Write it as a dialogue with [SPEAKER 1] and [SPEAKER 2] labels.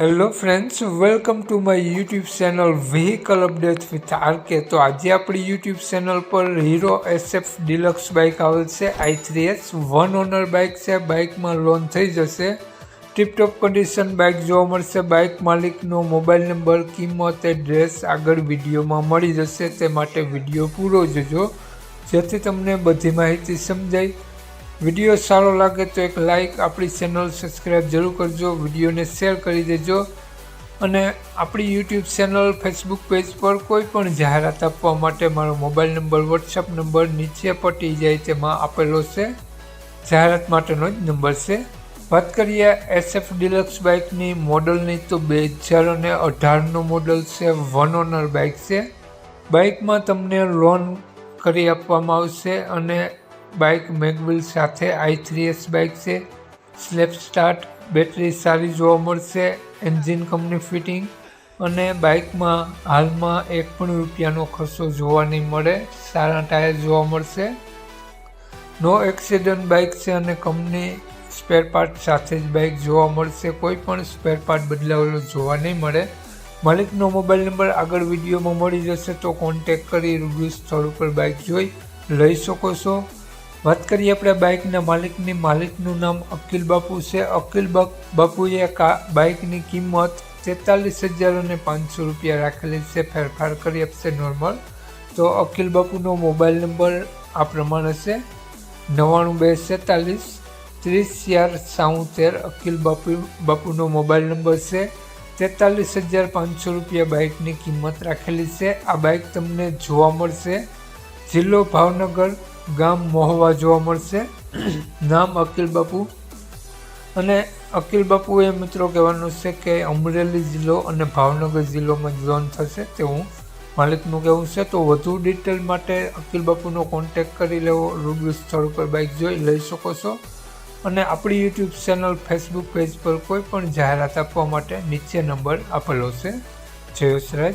[SPEAKER 1] Hello friends welcome to my YouTube channel vehicle update with RK તો આજે આપણી YouTube channel પર Hero SF deluxe bike આવેલ છે. I three S one owner bike છે. બાઇકમાં લોન થઈ જશે. ટીપટોપ કન્ડિશન બાઇક જોવા મળશે. બાઇક માલિકનો મોબાઈલ નંબર કિંમત એડ્રેસ આગળ વિડીયોમાં મળી જશે. તે માટે વીડિયો પૂરો જોજો. જેથી તમને બધી માહિતી સમજાય. વીડિયો સારો લાગે તો એક લાઇક આપણી ચેનલ સબસ્ક્રાઈબ જરૂર કરજો, વિડીયોને શેર કરી દેજો અને આપણી યુટ્યુબ ચેનલ ફેસબુક પેજ પર કોઈ પણ જાહેરાત આપવા માટે મારો મોબાઈલ નંબર વોટ્સઅપ નંબર નીચે પટી જાય તેમાં આપેલો છે. જાહેરાત માટેનો જ નંબર છે. વાત કરીએ એસએફ ડિલક્સ બાઇકની મોડલની તો બે હજાર અને અઢારનું મોડલ છે વન ઓનર બાઇક છે. બાઇકમાં તમને લોન કરી આપવામાં આવશે અને બાઇક મેગવિલ સાથે આઈ થ્રી એસ બાઇક છે. સ્લેપ સ્ટાર્ટ, બેટરી સારી જોવા મળશે, એન્જિન કંપની ફિટિંગ અને બાઇકમાં હાલમાં એક પણ રૂપિયાનો ખર્ચો જોવા નહીં મળે, સારા ટાયર જોવા મળશે. નો એક્સિડન્ટ બાઇક છે અને કંપની સ્પેર પાર્ટ સાથે જ બાઇક જોવા મળશે, કોઈ પણ સ્પેર પાર્ટ બદલાવેલો જોવા નહીં મળે. માલિકનો મોબાઈલ નંબર આગળ વિડીયોમાં મળી જશે, તો કોન્ટેક કરી રૂબરૂ સ્થળ ઉપર બાઇક જોઈ લઈ શકો છો. વાત કરીએ આપણે બાઇકના માલિકની. માલિકનું નામ અકિલ બાપુ છે. અકિલ બાપુએ બાઇકની કિંમત તેતાલીસ હજાર અને પાંચસો રૂપિયા રાખેલી છે. ફેરફાર કરી આપશે નોર્મલ. તો અકિલ બાપુનો મોબાઈલ નંબર આ પ્રમાણે છે. નવ્વાણું બે સેતાલીસ ત્રીસ ચાર સાઉતેર. અકિલ બાપુ, બાપુનો મોબાઈલ નંબર છે. તેતાલીસ હજાર પાંચસો રૂપિયા બાઇકની કિંમત રાખેલી છે. આ બાઇક તમને જોવા મળશે. જિલ્લો ભાવનગર ગામ મોહવા જોવા મળશે. નામ અકિલ બાપુ. અને અકિલ બાપુ એ મિત્રો કહેવાનું છે કે અમરેલી જિલ્લો અને ભાવનગર જિલ્લોમાં લોન થશે તેવું માલિકનું કહેવું છે. તો વધુ ડિટેલ માટે અકિલ બાપુનો કોન્ટેક કરી લેવો, રૂબરૂ સ્થળ પર બાઇક જોઈ લઈ શકો છો. અને આપણી યુટ્યુબ ચેનલ ફેસબુક પેજ પર કોઈ પણ જાહેરાત આપવા માટે નીચે નંબર આપેલો છે. જયેશ રાજ